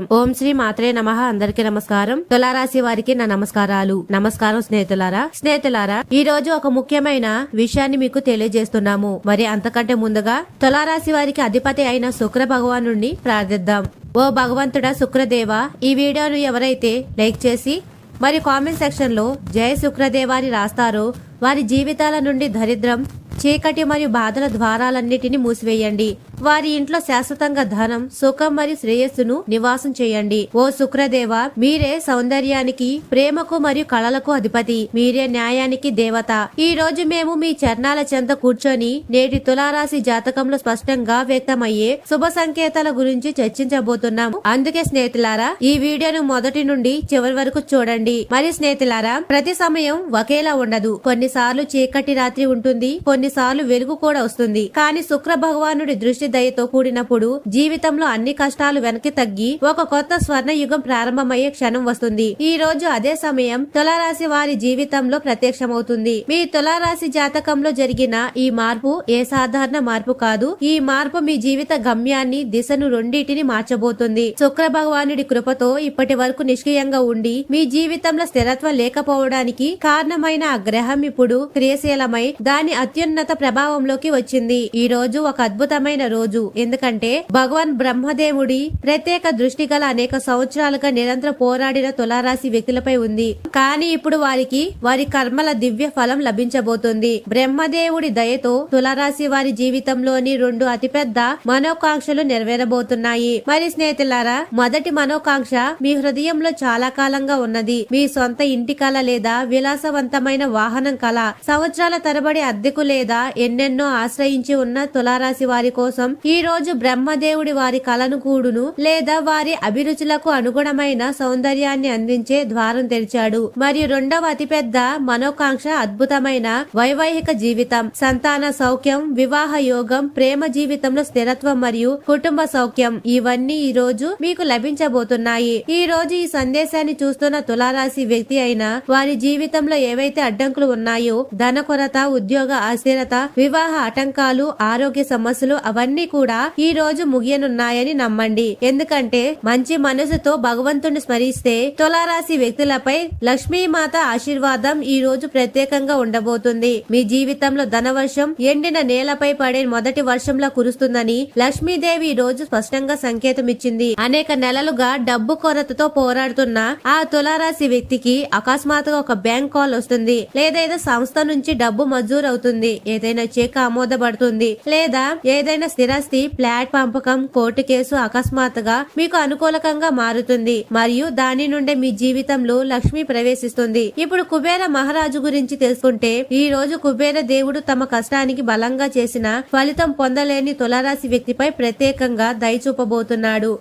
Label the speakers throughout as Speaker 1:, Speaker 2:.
Speaker 1: ఓం శ్రీ మాత్రే నమ. అందరికి నమస్కారం. తులారాశి వారికి నా నమస్కారాలు. నమస్కారం స్నేహితులారా. స్నేహితులారా ఈ రోజు ఒక ముఖ్యమైన విషయాన్ని మీకు తెలియజేస్తున్నాము. మరి అంతకంటే ముందుగా తులారాశి వారికి అధిపతి అయిన శుక్ర భగవాను ప్రార్థిద్దాం. ఓ భగవంతుడా శుక్రదేవ ఈ వీడియోను ఎవరైతే లైక్ చేసి మరి కామెంట్ సెక్షన్లో జయ శుక్రదేవాని రాస్తారో వారి జీవితాల నుండి దరిద్రం చీకటి మరియు బాధల ద్వారాలన్నిటిని మూసివేయండి. వారి ఇంట్లో శాశ్వతంగా ధనం సుఖం మరియు శ్రేయస్సును నివాసం చేయండి. ఓ శుక్రదేవ మీరే సౌందర్యానికి ప్రేమకు మరియు కళలకు అధిపతి. మీరే న్యాయానికి దేవత. ఈ రోజు మేము మీ చరణాల చెంత కూర్చొని నేటి తులారాశి జాతకంలో స్పష్టంగా వ్యక్తమయ్యే శుభ సంకేతాల గురించి చర్చించబోతున్నాము అందుకే స్నేహితులారా ఈ వీడియోను మొదటి నుండి చివరి వరకు చూడండి. మరి స్నేహితులారా ప్రతి సమయం ఒకేలా ఉండదు. కొన్నిసార్లు చీకటి రాత్రి ఉంటుంది కొన్నిసార్లు వెలుగు కూడా వస్తుంది. కానీ శుక్ర భగవానుడి దృష్టి దయతో కూడినప్పుడు జీవితంలో అన్ని కష్టాలు వెనక్కి తగ్గి ఒక కొత్త స్వర్ణ యుగం ప్రారంభమయ్యే క్షణం వస్తుంది. ఈ రోజు అదే సమయం తులారాశి వారి జీవితంలో ప్రత్యక్షమవుతుంది. మీ తులారాశి జాతకంలో జరిగిన ఈ మార్పు ఏ సాధారణ మార్పు కాదు. ఈ మార్పు మీ జీవిత గమ్యాన్ని దిశను రెండింటిని మార్చబోతుంది. శుక్ర భగవానుడి కృపతో ఇప్పటి వరకు నిష్క్రియంగా ఉండి మీ జీవితంలో స్థిరత్వం లేకపోవడానికి కారణమైన ఆ గ్రహం ఇప్పుడు క్రియశీలమై దాని అత్యున్నత ప్రభావంలోకి వచ్చింది. ఈ రోజు ఒక అద్భుతమైన రోజు. ఎందుకంటే భగవాన్ బ్రహ్మదేవుడి ప్రత్యేక దృష్టి గల అనేక సంవత్సరాలుగా నిరంతరం పోరాడిన తులారాశి వ్యక్తులపై ఉంది. కానీ ఇప్పుడు వారికి వారి కర్మల దివ్య ఫలం లభించబోతుంది. బ్రహ్మదేవుడి దయతో తులారాశి వారి జీవితంలోని రెండు అతిపెద్ద మనోకాంక్షలు నెరవేరబోతున్నాయి. మరి స్నేహితులారా మొదటి మనోకాంక్ష మీ హృదయంలో చాలా కాలంగా ఉన్నది. మీ సొంత ఇంటి కళ లేదా విలాసవంతమైన వాహనం కళ. సంవత్సరాల తరబడి అద్దెకు లేదా ఎన్నెన్నో ఆశ్రయించి ఉన్న తులారాశి వారి కోసం ఈ రోజు బ్రహ్మదేవుడి వారి కలను కూడును లేదా వారి అభిరుచులకు అనుగుణమైన సౌందర్యాన్ని అందించే ద్వారం తెరిచాడు. మరియు రెండవ అతిపెద్ద మనోకాంక్ష అద్భుతమైన వైవాహిక జీవితం. సంతాన సౌఖ్యం వివాహ యోగం ప్రేమ జీవితంలో స్థిరత్వం మరియు కుటుంబ సౌఖ్యం ఇవన్నీ ఈ రోజు మీకు లభించబోతున్నాయి. ఈ రోజు ఈ సందేశాన్ని చూస్తున్న తులారాశి వ్యక్తి అయిన వారి జీవితంలో ఏవైతే అడ్డంకులు ఉన్నాయో ధన కొరత ఉద్యోగ అస్థిరత వివాహ ఆటంకాలు ఆరోగ్య సమస్యలు అవన్నీ కూడా ఈ రోజు ముగియనున్నాయని నమ్మండి. ఎందుకంటే మంచి మనసుతో భగవంతుని స్మరిస్తే తులారాశి వ్యక్తులపై లక్ష్మీమాత ఆశీర్వాదం ఈ రోజు ప్రత్యేకంగా ఉండబోతుంది. మీ జీవితంలో ధనవర్షం ఎండిన నేలపై పడే మొదటి వర్షంలో కురుస్తుందని లక్ష్మీదేవి ఈ రోజు స్పష్టంగా సంకేతం ఇచ్చింది అనేక నెలలుగా డబ్బు కొరతతో పోరాడుతున్న ఆ తులారాశి వ్యక్తికి అకస్మాత్తుగా ఒక బ్యాంక్ కాల్ వస్తుంది. లేదా ఏదో సంస్థ నుంచి డబ్బు మంజూరు అవుతుంది ఏదైనా చెక్ ఆమోదపడుతుంది. లేదా ఏదైనా స్థిరాస్తి ఫ్లాట్ పంపకం కోర్టు కేసు అకస్మాత్తుగా మీకు అనుకూలకంగా మారుతుంది. మరియు దాని నుండే మీ జీవితంలో లక్ష్మి ప్రవేశిస్తుంది. ఇప్పుడు కుబేర మహారాజు గురించి తెలుసుకుంటే ఈ రోజు కుబేర దేవుడు తమ కష్టానికి బలంగా చేసిన ఫలితం పొందలేని తులారాశి వ్యక్తిపై ప్రత్యేకంగా దయ చూపబోతున్నాడు.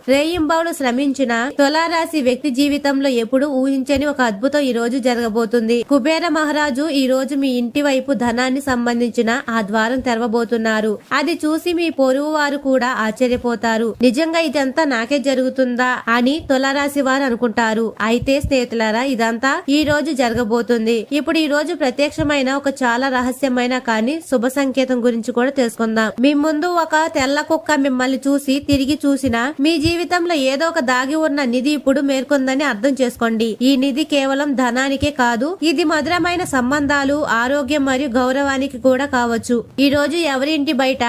Speaker 1: శ్రమించిన తులారాశి వ్యక్తి జీవితంలో ఎప్పుడు ఊహించని ఒక అద్భుతం ఈ రోజు జరగబోతుంది. కుబేర మహారాజు ఈ రోజు మీ ఇంటి వైపు ధనాన్ని సంబంధించిన ఆ ద్వారం తెరవబోతున్నారు. అది చూసి మీ పొరుగు వారు కూడా ఆశ్చర్యపోతారు. నిజంగా ఇదంతా నాకే జరుగుతుందా? అని తులారాశి వారు అనుకుంటారు. అయితే స్నేహితులారా ఇదంతా ఈ రోజు జరగబోతుంది. ఇప్పుడు ఈ రోజు ప్రత్యక్షమైన ఒక చాలా రహస్యమైన కానీ శుభ సంకేతం గురించి కూడా తెలుసుకుందాం. మీ ముందు ఒక తెల్ల కుక్క మిమ్మల్ని చూసి తిరిగి చూసినా మీ జీవితంలో ఏదో ఒక దాగి ఉన్న నిధి ఇప్పుడు మేర్కొందని అర్థం చేసుకోండి. ఈ నిధి కేవలం ధనానికే కాదు ఇది మధురమైన సంబంధాలు ఆరోగ్యం మరియు గౌరవానికి కూడా కావచ్చు. ఈ రోజు ఎవరి ఇంటి బయట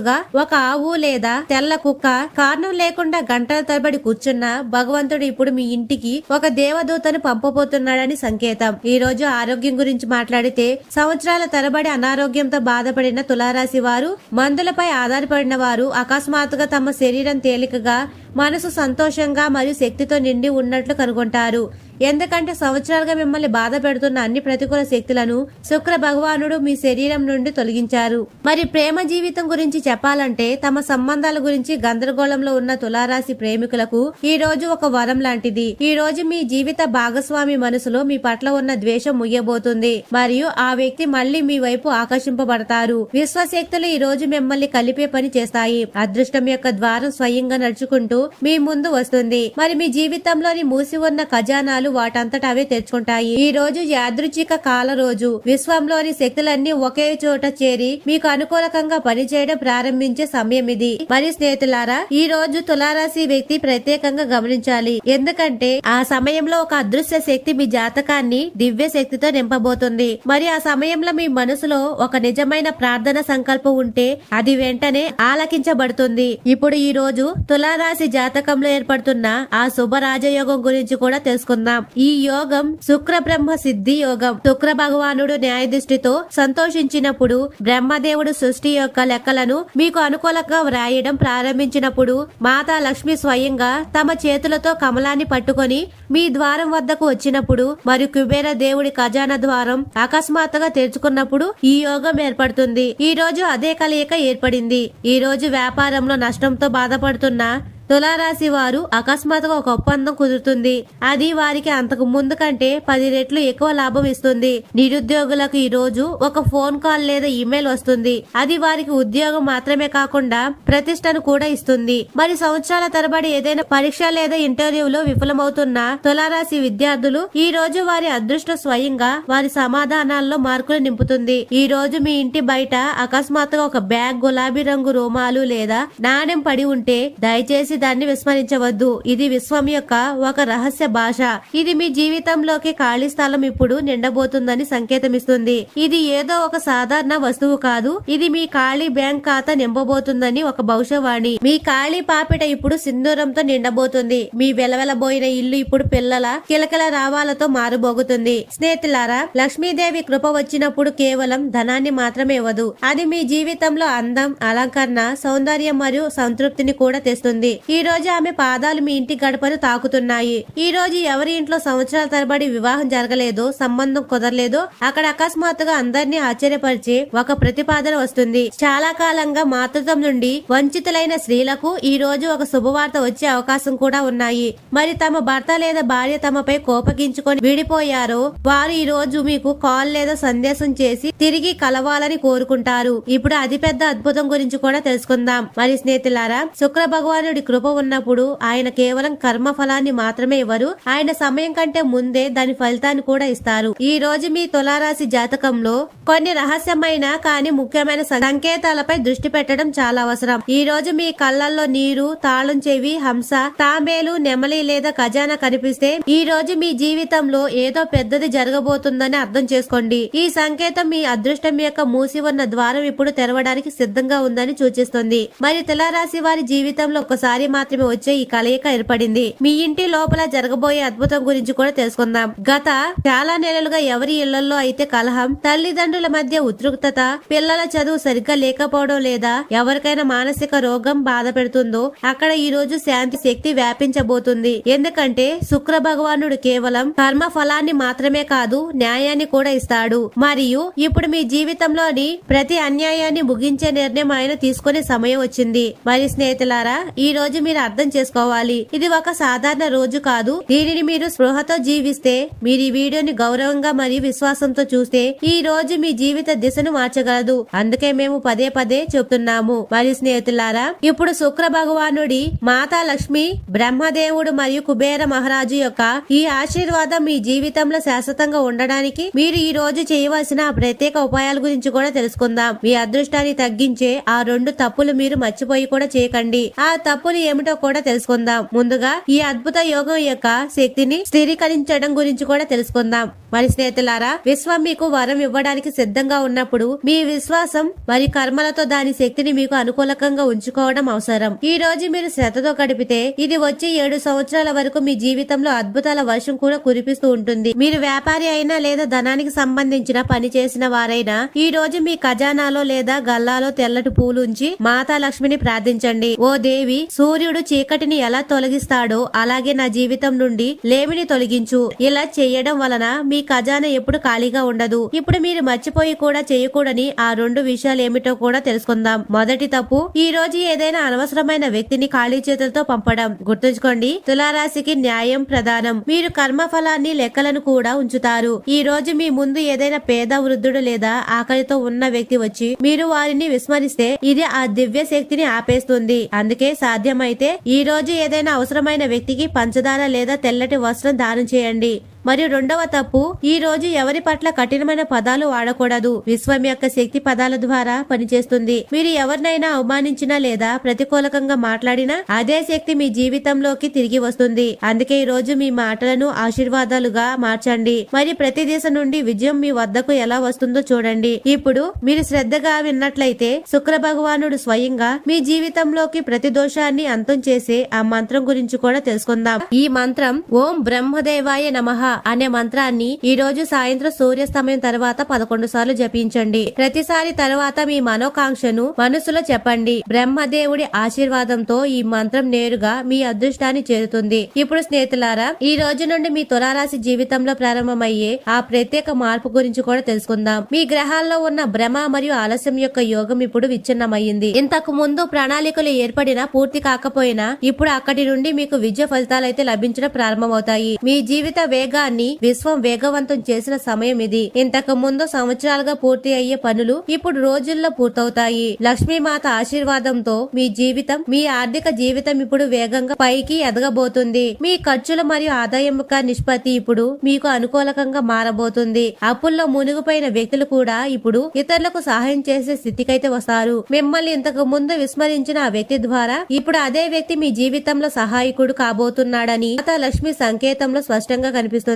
Speaker 1: అకస్మాత్తుగా ఒక ఆవు లేదా తెల్ల కుక్క కారణం లేకుండా గంటల తరబడి కూర్చున్న భగవంతుడు ఇప్పుడు మీ ఇంటికి ఒక దేవదూతను పంపబోతున్నాడని సంకేతం. ఈ రోజు ఆరోగ్యం గురించి మాట్లాడితే సంవత్సరాల తరబడి అనారోగ్యంతో బాధపడిన తులారాశి వారు మందులపై ఆధారపడిన వారు అకస్మాత్తుగా తమ శరీరం తేలికగా మనసు సంతోషంగా మరియు శక్తితో నిండి ఉన్నట్లు కనుగొంటారు. ఎందుకంటే సంవత్సరాలుగా మిమ్మల్ని బాధ పెడుతున్న అన్ని ప్రతికూల శక్తులను శుక్ర భగవానుడు మీ శరీరం నుండి తొలగించారు. మరి ప్రేమ జీవితం గురించి చెప్పాలంటే తమ సంబంధాల గురించి గందరగోళంలో ఉన్న తులారాశి ప్రేమికులకు ఈ రోజు ఒక వరం లాంటిది. ఈ రోజు మీ జీవిత భాగస్వామి మనసులో మీ పట్ల ఉన్న ద్వేషం ముయ్యబోతుంది. మరియు ఆ వ్యక్తి మళ్ళీ మీ వైపు ఆకర్షింపబడతారు. విశ్వశక్తులు ఈ రోజు మిమ్మల్ని కలిపే పని చేస్తాయి. అదృష్టం యొక్క ద్వారం స్వయంగా నడుచుకుంటూ మీ ముందు వస్తుంది. మరి మీ జీవితంలోని మూసి ఉన్న ఖజానాలు వాటంతట అవే తెచ్చుకుంటాయి. ఈ రోజు యాదృచ్ఛిక కాల రోజు. విశ్వంలోని శక్తులన్నీ ఒకే చోట చేరి మీకు అనుకూలకంగా పనిచేయడం ప్రారంభించే సమయం ఇది. మరి స్నేహితులారా ఈ రోజు తులారాశి వ్యక్తి ప్రత్యేకంగా గమనించాలి. ఎందుకంటే ఆ సమయంలో ఒక అదృశ్య శక్తి మీ జాతకాన్ని దివ్య శక్తితో నింపబోతుంది. మరి ఆ సమయంలో మీ మనసులో ఒక నిజమైన ప్రార్థన సంకల్పం ఉంటే అది వెంటనే ఆలకించబడుతుంది. ఇప్పుడు ఈ రోజు తులారాశి జాతకంలో ఏర్పడుతున్న ఆ శుభ రాజయోగం గురించి కూడా తెలుసుకుందాం. ఈ యోగం శుక్ర బ్రహ్మ సిద్ధి యోగం. శుక్ర భగవానుడు న్యాయ దృష్టితో సంతోషించినప్పుడు బ్రహ్మదేవుడు సృష్టి యొక్క లెక్కలను మీకు అనుకూలంగా వ్రాయడం ప్రారంభించినప్పుడు మాతా లక్ష్మి స్వయంగా తమ చేతులతో కమలాన్ని పట్టుకొని మీ ద్వారం వద్దకు వచ్చినప్పుడు మరియు కుబేర దేవుడి ఖజానా ద్వారం అకస్మాత్తుగా తెరుచుకున్నప్పుడు ఈ యోగం ఏర్పడుతుంది. ఈ రోజు అదే కలయిక ఏర్పడింది. ఈ రోజు వ్యాపారంలో నష్టంతో బాధపడుతున్న తులారాశి వారు అకస్మాత్తుగా ఒక ఒప్పందం కుదురుతుంది. అది వారికి అంతకు ముందు కంటే పది రెట్లు ఎక్కువ లాభం ఇస్తుంది. నిరుద్యోగులకు ఈ రోజు ఒక ఫోన్ కాల్ లేదా ఇమెయిల్ వస్తుంది. అది వారికి ఉద్యోగం మాత్రమే కాకుండా ప్రతిష్టను కూడా ఇస్తుంది. మరి సంవత్సరాల తరబడి ఏదైనా పరీక్ష లేదా ఇంటర్వ్యూలో విఫలమవుతున్న తులారాశి విద్యార్థులు ఈ రోజు వారి అదృష్టం స్వయంగా వారి సమాధానాల్లో మార్కులు నింపుతుంది. ఈ రోజు మీ ఇంటి బయట అకస్మాత్తుగా ఒక బ్యాగ్ గులాబీ రంగు రోమాలు లేదా నాణెం పడి ఉంటే దయచేసి దాన్ని విస్మరించవద్దు. ఇది విశ్వం యొక్క ఒక రహస్య భాష. ఇది మీ జీవితంలోకి ఖాళీ స్థలం ఇప్పుడు నిండబోతుందని సంకేతమిస్తుంది. ఇది ఏదో ఒక సాధారణ వస్తువు కాదు. ఇది మీ ఖాళీ బ్యాంక్ ఖాతా నింపబోతుందని ఒక భవిష్యవాణి. మీ ఖాళీ పాపిట ఇప్పుడు సింధూరంతో నిండబోతుంది. మీ వెలవెలబోయిన ఇల్లు ఇప్పుడు పిల్లల కిలకల రావాలతో మారుబోగుతుంది. స్నేహితులారా లక్ష్మీదేవి కృప వచ్చినప్పుడు కేవలం ధనాన్ని మాత్రమే ఇవ్వదు. అది మీ జీవితంలో అందం అలంకరణ సౌందర్యం మరియు సంతృప్తిని కూడా తెస్తుంది. ఈ రోజు ఆమె పాదాలు మీ ఇంటి గడపను తాకుతున్నాయి. ఈ రోజు ఎవరి ఇంట్లో సంవత్సరాల తరబడి వివాహం జరగలేదో సంబంధం కుదరలేదో అక్కడ అకస్మాత్తుగా అందరినీ ఆశ్చర్యపరిచే ఒక ప్రతిపాదన వస్తుంది. చాలా కాలంగా మాతృత్వం నుండి వంచితులైన స్త్రీలకు ఈ రోజు ఒక శుభవార్త వచ్చే అవకాశం కూడా ఉన్నాయి. మరి తమ భర్త లేదా భార్య తమపై కోపగించుకొని విడిపోయారో వారు ఈ రోజు మీకు కాల్ లేదా సందేశం చేసి తిరిగి కలవాలని కోరుకుంటారు. ఇప్పుడు అతిపెద్ద అద్భుతం గురించి కూడా తెలుసుకుందాం. మరి స్నేహితులారా శుక్ర భగవానుడి కృప ఉన్నప్పుడు ఆయన కేవలం కర్మ ఫలాన్ని మాత్రమే ఇవ్వరు. ఆయన సమయం కంటే ముందే దాని ఫలితాన్ని కూడా ఇస్తారు. ఈ రోజు మీ తులారాశి జాతకంలో కొన్ని రహస్యమైన కానీ ముఖ్యమైన సంకేతాలపై దృష్టి పెట్టడం చాలా అవసరం. ఈ రోజు మీ కళ్ళల్లో నీరు తాళం చెవి హంస తాంబేలు నెమలి లేదా ఖజానా కనిపిస్తే ఈ రోజు మీ జీవితంలో ఏదో పెద్దది జరగబోతుందని అర్థం చేసుకోండి. ఈ సంకేతం మీ అదృష్టం యొక్క మూసి ఉన్న ద్వారం ఇప్పుడు తెరవడానికి సిద్ధంగా ఉందని సూచిస్తుంది. మరి తులారాశి వారి జీవితంలో ఒకసారి మాత్రమే వచ్చే ఈ కలయిక ఏర్పడింది. మీ ఇంటి లోపల జరగబోయే అద్భుతం గురించి కూడా తెలుసుకుందాం. గత చాలా నెలలుగా ఎవరి ఇళ్ళలో అయితే కలహం తల్లిదండ్రుల మధ్య ఉద్రిక్తత పిల్లల చదువు సరిగ్గా లేకపోవడం లేదా ఎవరికైనా మానసిక రోగం బాధ పెడుతుందో అక్కడ ఈ రోజు శాంతి శక్తి వ్యాపించబోతుంది. ఎందుకంటే శుక్ర భగవానుడు కేవలం కర్మ ఫలాన్ని మాత్రమే కాదు న్యాయాన్ని కూడా ఇస్తాడు. మరియు ఇప్పుడు మీ జీవితంలోని ప్రతి అన్యాయాన్ని ముగించే నిర్ణయం ఆయన తీసుకునే సమయం వచ్చింది. మరి స్నేహితులారా ఈ రోజు మీరు అర్థం చేసుకోవాలి. ఇది ఒక సాధారణ రోజు కాదు. దీనిని మీరు స్పృహతో జీవిస్తే మీరు ఈ వీడియోని గౌరవంగా మరియు విశ్వాసంతో చూస్తే ఈ రోజు మీ జీవిత దిశను మార్చగలదు. అందుకే మేము పదే పదే చెప్తున్నాము. మరి స్నేహితులారా ఇప్పుడు శుక్ర భగవానుడి మాతా లక్ష్మి బ్రహ్మదేవుడు మరియు కుబేర మహారాజు యొక్క ఈ ఆశీర్వాదం మీ జీవితంలో శాశ్వతంగా ఉండడానికి మీరు ఈ రోజు చేయవలసిన ప్రత్యేక ఉపాయాల గురించి కూడా తెలుసుకుందాం. మీ అదృష్టాన్ని తగ్గించే ఆ రెండు తప్పులు మీరు మర్చిపోయి కూడా చేయకండి. ఆ తప్పులు ఏమిటో కూడా తెలుసుకుందాం. ముందుగా ఈ అద్భుత యోగం యొక్క శక్తిని స్థిరీకరించడం గురించి కూడా తెలుసుకుందాం. మరి స్నేహితులారా విశ్వం మీకు వరం ఇవ్వడానికి సిద్ధంగా ఉన్నప్పుడు మీ విశ్వాసం మరి కర్మలతో దాని శక్తిని మీకు అనుకూలకంగా ఉంచుకోవడం అవసరం. ఈ రోజు మీరు శ్రద్ధతో గడిపితే ఇది వచ్చే ఏడు సంవత్సరాల వరకు మీ జీవితంలో అద్భుతాల వర్షం కూడా కురిపిస్తూ ఉంటుంది. మీరు వ్యాపారి అయినా లేదా ధనానికి సంబంధించిన పని చేసిన వారైనా ఈ రోజు మీ ఖజానాలో లేదా గల్లాలో తెల్లటి పూలు ఉంచి మాతా లక్ష్మిని ప్రార్థించండి. ఓ దేవి సూర్యుడు చీకటిని ఎలా తొలగిస్తాడో అలాగే నా జీవితం నుండి లేమిని తొలగించు. ఇలా చేయడం వలన మీ ఖజానా ఎప్పుడు ఖాళీగా ఉండదు. ఇప్పుడు మీరు మర్చిపోయి కూడా చేయకూడని ఆ రెండు విషయాలు ఏమిటో కూడా తెలుసుకుందాం. మొదటి తప్పు ఈ రోజు ఏదైనా అనవసరమైన వ్యక్తిని ఖాళీ చేతులతో పంపడం. గుర్తుంచుకోండి తులారాశికి న్యాయం ప్రధానం. మీరు కర్మ ఫలాన్ని లెక్కలను కూడా ఉంచుతారు. ఈ రోజు మీ ముందు ఏదైనా పేద వృద్ధుడు లేదా ఆకలితో ఉన్న వ్యక్తి వచ్చి మీరు వారిని విస్మరిస్తే ఇది ఆ దివ్య శక్తిని ఆపేస్తుంది. అందుకే సాధ్యం అవసరమైతే ఈ రోజు ఏదైనా అవసరమైన వ్యక్తికి పంచదార లేదా తెల్లటి వస్త్రం దానం చేయండి. మరియు రెండవ తప్పు ఈ రోజు ఎవరి పట్ల కఠినమైన పదాలు వాడకూడదు. విశ్వం యొక్క శక్తి పదాల ద్వారా పనిచేస్తుంది. మీరు ఎవరినైనా అవమానించినా లేదా ప్రతికూలకంగా మాట్లాడినా అదే శక్తి మీ జీవితంలోకి తిరిగి వస్తుంది. అందుకే ఈ రోజు మీ మాటలను ఆశీర్వాదాలుగా మార్చండి. మరి ప్రతి దిశ నుండి విజయం మీ వద్దకు ఎలా వస్తుందో చూడండి. ఇప్పుడు మీరు శ్రద్ధగా విన్నట్లయితే శుక్ర భగవానుడు స్వయంగా మీ జీవితంలోకి ప్రతి దోషాన్ని అంతం చేసే ఆ మంత్రం గురించి కూడా తెలుసుకుందాం. ఈ మంత్రం ఓం బ్రహ్మదేవాయ నమః. అనే మంత్రాన్ని ఈ రోజు సాయంత్రం సూర్యాస్తమయం తర్వాత పదకొండు సార్లు జపించండి. ప్రతిసారి తర్వాత మీ మనోకాంక్షను మనసులో చెప్పండి. బ్రహ్మదేవుడి ఆశీర్వాదంతో ఈ మంత్రం నేరుగా మీ అదృష్టాన్ని చేరుతుంది. ఇప్పుడు స్నేహితులారా ఈ రోజు నుండి మీ తులారాశి జీవితంలో ప్రారంభమయ్యే ఆ ప్రత్యేక మార్పు గురించి కూడా తెలుసుకుందాం. మీ గ్రహాల్లో ఉన్న భ్రమ మరియు ఆలస్యం యొక్క యోగం ఇప్పుడు విచ్ఛిన్నమయ్యింది. ఇంతకు ముందు ప్రణాళికలు ఏర్పడినా పూర్తి కాకపోయినా ఇప్పుడు అక్కడి నుండి మీకు విజయ ఫలితాలైతే లభించడం ప్రారంభమవుతాయి. మీ జీవిత రంగాన్ని విశ్వం వేగవంతం చేసిన సమయం ఇది. ఇంతకు ముందు సంవత్సరాలుగా పూర్తి అయ్యే పనులు ఇప్పుడు రోజుల్లో పూర్తవుతాయి. లక్ష్మీమాత ఆశీర్వాదంతో మీ జీవితం మీ ఆర్థిక జీవితం ఇప్పుడు వేగంగా పైకి ఎదగబోతుంది. మీ ఖర్చుల మరియు ఆదాయం యొక్క నిష్పత్తి ఇప్పుడు మీకు అనుకూలకంగా మారబోతుంది. అప్పుల్లో మునిగిపోయిన వ్యక్తులు కూడా ఇప్పుడు ఇతరులకు సహాయం చేసే స్థితికైతే వస్తారు. మిమ్మల్ని ఇంతకు ముందు విస్మరించిన ఆ వ్యక్తి ద్వారా ఇప్పుడు అదే వ్యక్తి మీ జీవితంలో సహాయకుడు కాబోతున్నాడని మాతా లక్ష్మి సంకేతంలో స్పష్టంగా కనిపిస్తుంది.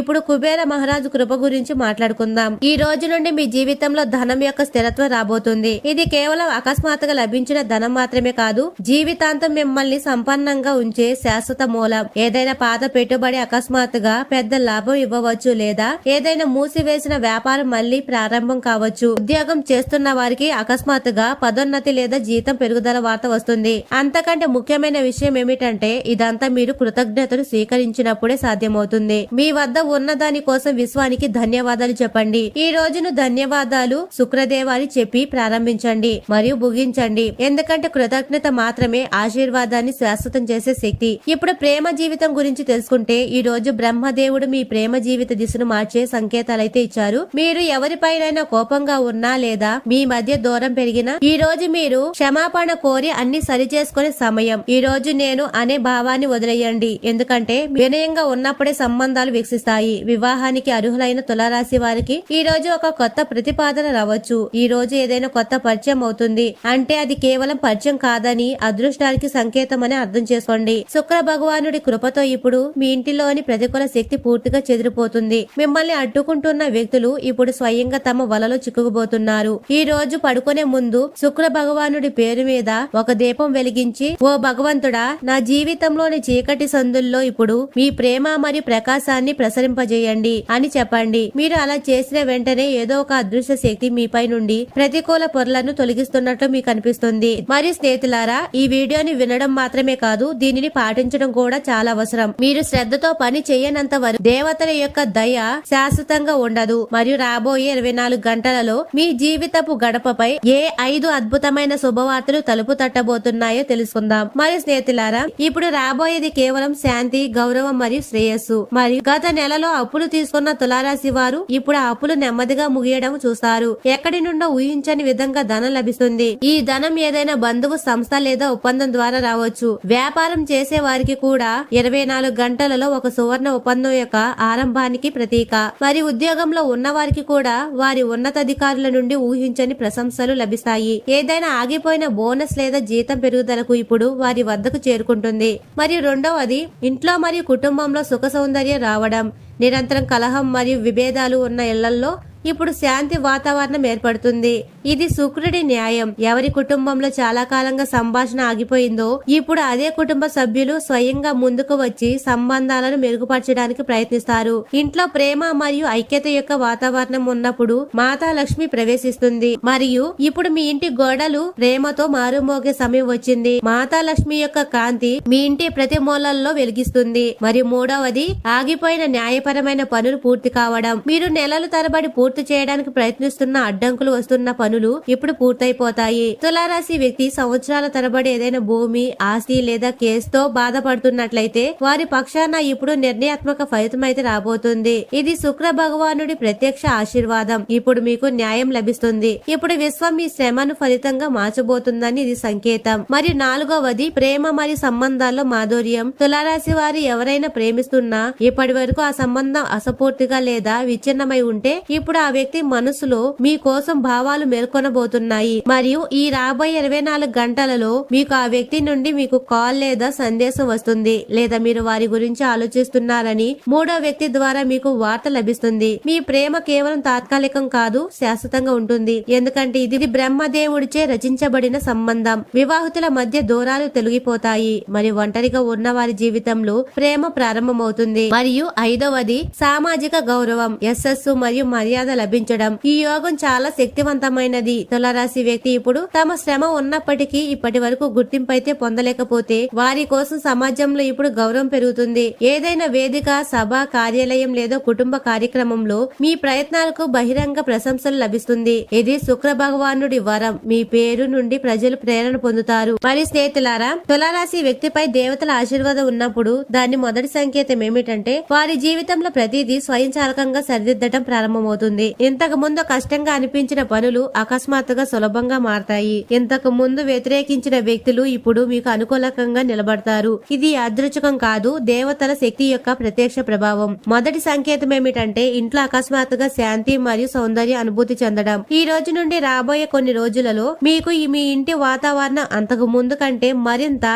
Speaker 1: ఇప్పుడు కుబేర మహారాజు కృప గురించి మాట్లాడుకుందాం. ఈ రోజు నుండి మీ జీవితంలో ధనం యొక్క స్థిరత్వం రాబోతుంది. ఇది కేవలం అకస్మాత్తుగా లభించిన ధనం మాత్రమే కాదు జీవితాంతం మిమ్మల్ని సంపన్నంగా ఉంచే శాశ్వత మూలం. ఏదైనా పాత పెట్టుబడి అకస్మాత్తుగా పెద్ద లాభం ఇవ్వవచ్చు లేదా ఏదైనా మూసివేసిన వ్యాపారం మళ్ళీ ప్రారంభం కావచ్చు. ఉద్యోగం చేస్తున్న వారికి అకస్మాత్తుగా పదోన్నతి లేదా జీతం పెరుగుదల వార్త వస్తుంది. అంతకంటే ముఖ్యమైన విషయం ఏమిటంటే ఇదంతా మీరు కృతజ్ఞతలు స్వీకరించినప్పుడే సాధ్యమవుతుంది. మీ మీ వద్ద ఉన్న దాని కోసం విశ్వానికి ధన్యవాదాలు చెప్పండి. ఈ రోజును ధన్యవాదాలు శుక్రదేవాని చెప్పి ప్రారంభించండి మరియు ముగించండి. ఎందుకంటే కృతజ్ఞత మాత్రమే ఆశీర్వాదాన్ని శాశ్వతం చేసే శక్తి. ఇప్పుడు ప్రేమ జీవితం గురించి తెలుసుకుంటే ఈ రోజు బ్రహ్మదేవుడు మీ ప్రేమ జీవిత దిశను మార్చే సంకేతాలైతే ఇచ్చారు. మీరు ఎవరిపైనైనా కోపంగా ఉన్నా లేదా మీ మధ్య దూరం పెరిగినా ఈ రోజు మీరు క్షమాపణ కోరి అన్ని సరి చేసుకునే సమయం. ఈ రోజు నేను అనే భావాన్ని వదిలేయండి. ఎందుకంటే వినయంగా ఉన్నప్పుడే సంబంధాలు వీక్షిస్తాయి. వివాహానికి అర్హులైన తులారాశి వారికి ఈ రోజు ఒక కొత్త ప్రతిపాదన రావచ్చు. ఈ రోజు ఏదైనా కొత్త పరిచయం అవుతుంది. అంటే అది కేవలం పరిచయం కాదని అదృష్టానికి సంకేతం అని అర్థం చేసుకోండి. శుక్ర భగవానుడి కృపతో ఇప్పుడు మీ ఇంటిలోని ప్రతికూల శక్తి పూర్తిగా చెదిరిపోతుంది. మిమ్మల్ని అడ్డుకుంటున్న వ్యక్తులు ఇప్పుడు స్వయంగా తమ వలలో చిక్కుకుపోతున్నారు. ఈ రోజు పడుకునే ముందు శుక్ర భగవానుడి పేరు మీద ఒక దీపం వెలిగించి ఓ భగవంతుడా నా జీవితంలోని చీకటి సందుల్లో ఇప్పుడు మీ ప్రేమ మరియు ప్రకాశాన్ని ప్రసరింపజేయండి అని చెప్పండి. మీరు అలా చేసిన వెంటనే ఏదో ఒక అదృశ్య శక్తి మీపై నుండి ప్రతికూల పొరలను తొలగిస్తున్నట్లు మీకు అనిపిస్తుంది. మరి స్నేహితులారా ఈ వీడియోని వినడం మాత్రమే కాదు దీనిని పాటించడం కూడా చాలా అవసరం. మీరు శ్రద్ధతో పని చేయనంత వరకు దేవతల యొక్క దయ శాశ్వతంగా ఉండదు. మరియు రాబోయే ఇరవై నాలుగు గంటలలో మీ జీవితపు గడపపై ఏ ఐదు అద్భుతమైన శుభవార్తలు తలుపు తట్టబోతున్నాయో తెలుసుకుందాం. మరి స్నేహితులారా ఇప్పుడు రాబోయేది కేవలం శాంతి గౌరవం మరియు శ్రేయస్సు. మరియు గత నెలలో అప్పులు తీసుకున్న తులారాశి వారు ఇప్పుడు ఆ అప్పులు నెమ్మదిగా ముగియడం చూస్తారు ఎక్కడి నుండో ఊహించని విధంగా ధనం లభిస్తుంది. ఈ ధనం ఏదైనా బంధువు సంస్థ లేదా ఒప్పందం ద్వారా రావచ్చు. వ్యాపారం చేసే వారికి కూడా ఇరవై నాలుగు గంటలలో ఒక సువర్ణ ఒప్పందం యొక్క ఆరంభానికి ప్రతీక. మరి ఉద్యోగంలో ఉన్న వారికి కూడా వారి ఉన్నతాధికారుల నుండి ఊహించని ప్రశంసలు లభిస్తాయి. ఏదైనా ఆగిపోయిన బోనస్ లేదా జీతం పెరుగుదలకు ఇప్పుడు వారి వద్దకు చేరుకుంటుంది. మరియు రెండవది ఇంట్లో మరియు కుటుంబంలో సుఖ సౌందర్యం రావడం నిరంతరం కలహం మరియు విభేదాలు ఉన్న ఇళ్ళలో ఇప్పుడు శాంతి వాతావరణం ఏర్పడుతుంది. ఇది శుక్రుడి న్యాయం. ఎవరి కుటుంబంలో చాలా కాలంగా సంభాషణ ఆగిపోయిందో ఇప్పుడు అదే కుటుంబ సభ్యులు స్వయంగా ముందుకు వచ్చి సంబంధాలను మెరుగుపరచడానికి ప్రయత్నిస్తారు. ఇంట్లో ప్రేమ మరియు ఐక్యత యొక్క వాతావరణం ఉన్నప్పుడు మాతా లక్ష్మి ప్రవేశిస్తుంది. మరియు ఇప్పుడు మీ ఇంటి గోడలు ప్రేమతో మారుమోగే సమయం వచ్చింది. మాతా లక్ష్మి యొక్క కాంతి మీ ఇంటి ప్రతి మూలల్లో వెలిగిస్తుంది. మరియు మూడవది ఆగిపోయిన న్యాయపరమైన పనులు పూర్తి కావడం. మీరు నెలల తరబడి పూర్తి చేయడానికి ప్రయత్నిస్తున్న అడ్డంకులు వస్తున్న పనులు పనులు ఇప్పుడు పూర్తయిపోతాయి. తులారాశి వ్యక్తి సంవత్సరాల తరబడి ఏదైనా భూమి ఆస్తి లేదా కేసుతో బాధపడుతున్నట్లయితే వారి పక్షాన ఇప్పుడు నిర్ణయాత్మక ఫలితం అయితే రాబోతుంది. ఇది శుక్ర భగవానుడి ప్రత్యక్ష ఆశీర్వాదం. ఇప్పుడు మీకు న్యాయం లభిస్తుంది. ఇప్పుడు విశ్వం మీ శ్రమను ఫలితంగా మార్చబోతుందని ఇది సంకేతం. మరి నాలుగవది ప్రేమ మరియు సంబంధాల్లో మాధుర్యం. తులారాశి వారి ఎవరైనా ప్రేమిస్తున్నా ఇప్పటి వరకు ఆ సంబంధం అసపూర్తిగా లేదా విచ్ఛిన్నమై ఉంటే ఇప్పుడు ఆ వ్యక్తి మనసులో మీ కోసం భావాలు పేర్కొనబోతున్నాయి మరియు ఈ రాబోయే ఇరవై నాలుగు గంటలలో మీకు ఆ వ్యక్తి నుండి మీకు కాల్ లేదా సందేశం వస్తుంది. లేదా మీరు వారి గురించి ఆలోచిస్తున్నారని మూడో వ్యక్తి ద్వారా మీకు వార్త లభిస్తుంది. మీ ప్రేమ కేవలం తాత్కాలికం కాదు శాశ్వతంగా ఉంటుంది. ఎందుకంటే ఇది బ్రహ్మదేవుడిచే రచించబడిన సంబంధం. వివాహితుల మధ్య దూరాలు తొలగిపోతాయి. మరియు ఒంటరిగా ఉన్న వారి జీవితంలో ప్రేమ ప్రారంభమవుతుంది. మరియు ఐదవది సామాజిక గౌరవం యశస్సు మరియు మర్యాద లభించడం. ఈ యోగం చాలా శక్తివంతమైన ముఖ్యమైనది తులారాశి వ్యక్తి ఇప్పుడు తమ శ్రమ ఉన్నప్పటికీ ఇప్పటి వరకు గుర్తింపు అయితే పొందలేకపోతే వారి కోసం సమాజంలో ఇప్పుడు గౌరవం పెరుగుతుంది. ఏదైనా వేదిక సభ కార్యాలయం లేదా కుటుంబ కార్యక్రమంలో మీ ప్రయత్నాలకు బహిరంగ ప్రశంసలు లభిస్తుంది. ఇది శుక్ర భగవానుడి వరం. మీ పేరు నుండి ప్రజలు ప్రేరణ పొందుతారు. మరి స్నేహితులారా తులారాశి వ్యక్తిపై దేవతల ఆశీర్వాదం ఉన్నప్పుడు దాని మొదటి సంకేతం ఏమిటంటే వారి జీవితంలో ప్రతిదీ స్వయంచాలకంగా సరిదిద్దటం ప్రారంభమవుతుంది. ఇంతకు ముందు కష్టంగా అనిపించిన పనులు అకస్మాత్తుగా సులభంగా మారతాయి. ఇంతకు ముందు వ్యతిరేకించిన వ్యక్తులు ఇప్పుడు మీకు అనుకూలకంగా నిలబడతారు. ఇది అదృచకం కాదు దేవతల శక్తి యొక్క ప్రత్యక్ష ప్రభావం. మొదటి సంకేతం ఏమిటంటే ఇంట్లో అకస్మాత్తుగా శాంతి మరియు సౌందర్య అనుభూతి చెందడం. ఈ రోజు నుండి రాబోయే కొన్ని రోజులలో మీకు మీ ఇంటి వాతావరణం అంతకు ముందు కంటే మరింత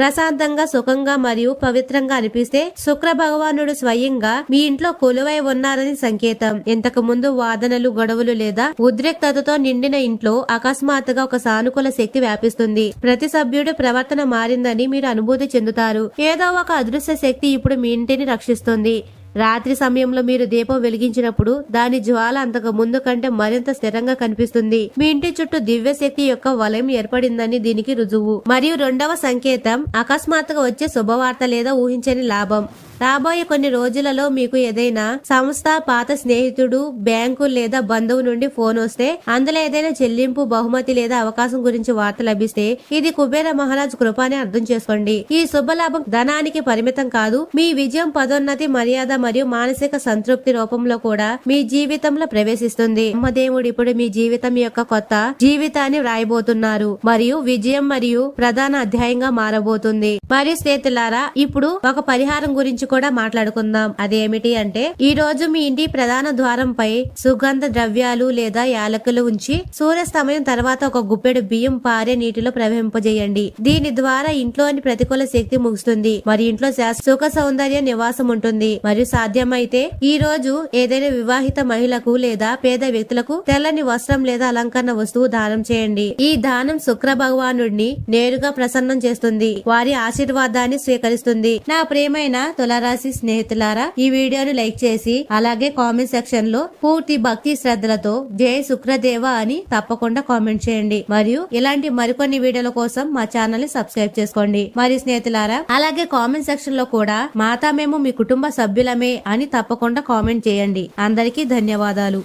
Speaker 1: ప్రశాంతంగా సుఖంగా మరియు పవిత్రంగా అనిపిస్తే శుక్ర భగవానుడు స్వయంగా మీ ఇంట్లో కొలువై ఉన్నారని సంకేతం. ఇంతకు ముందు వాదనలు గొడవలు లేదా ఉద్రిక్తతతో నిండిన ఇంట్లో అకస్మాత్తుగా ఒక సానుకూల శక్తి వ్యాపిస్తుంది. ప్రతి సభ్యుడి ప్రవర్తన మారిందని మీరు అనుభూతి చెందుతారు. ఏదో ఒక అదృశ్య శక్తి ఇప్పుడు మీ ఇంటిని రక్షిస్తుంది. రాత్రి సమయంలో మీరు దీపం వెలిగించినప్పుడు దాని జ్వాల అంతకు ముందు కంటే మరింత స్థిరంగా కనిపిస్తుంది. మీ ఇంటి చుట్టూ దివ్య శక్తి యొక్క వలయం ఏర్పడిందని దీనికి రుజువు. మరియు రెండవ సంకేతం అకస్మాత్తుగా వచ్చే శుభవార్త లేదా ఊహించని లాభం. రాబోయే కొన్ని రోజులలో మీకు ఏదైనా సంస్థ పాత స్నేహితుడు బ్యాంకు లేదా బంధువు నుండి ఫోన్ వస్తే అందులో ఏదైనా చెల్లింపు బహుమతి లేదా అవకాశం గురించి వార్త లభిస్తే ఇది కుబేర మహారాజ్ కృప అని అర్థం చేసుకోండి. ఈ శుభలాభం ధనానికి పరిమితం కాదు మీ విజయం పదోన్నతి మర్యాద మరియు మానసిక సంతృప్తి రూపంలో కూడా మీ జీవితంలో ప్రవేశిస్తుంది. అమ్మదేవుడు ఇప్పుడు మీ జీవితం యొక్క కొత్త జీవితాన్ని వ్రాయబోతున్నారు మరియు విజయం మరియు ప్రధాన అధ్యాయంగా మారబోతుంది. మరియు స్నేహితులారా ఇప్పుడు ఒక పరిహారం గురించి కూడా మాట్లాడుకుందాం. అదేమిటి అంటే ఈ రోజు మీ ఇంటి ప్రధాన ద్వారంపై సుగంధ ద్రవ్యాలు లేదా యాలకులు ఉంచి సూర్యాస్తమయం తర్వాత ఒక గుప్పెడు బియ్యం పారే నీటిలో ప్రవహింపజేయండి. దీని ద్వారా ఇంట్లోని ప్రతికూల శక్తి ముగుస్తుంది. మరి ఇంట్లో సుఖ సౌందర్య నివాసం ఉంటుంది. మరియు సాధ్యమైతే ఈ రోజు ఏదైనా వివాహిత మహిళకు లేదా పేద వ్యక్తులకు తెల్లని వస్త్రం లేదా అలంకరణ వస్తువు దానం చేయండి. ఈ దానం శుక్ర భగవానుడిని నేరుగా ప్రసన్నం చేస్తుంది. వారి ఆశీర్వాదాన్ని స్వీకరిస్తుంది. నా ప్రియమైన తులారాశి స్నేహితులారా ఈ వీడియోను లైక్ చేసి అలాగే కామెంట్ సెక్షన్లో పూర్తి భక్తి శ్రద్ధలతో జై శుక్రదేవ అని తప్పకుండా కామెంట్ చేయండి. మరియు ఇలాంటి మరికొన్ని వీడియోల కోసం మా ఛానల్ని సబ్స్క్రైబ్ చేసుకోండి. మరి స్నేహితులారా అలాగే కామెంట్ సెక్షన్లో కూడా మాతా మేము మీ కుటుంబ సభ్యులమే అని తప్పకుండా కామెంట్ చేయండి. అందరికీ ధన్యవాదాలు.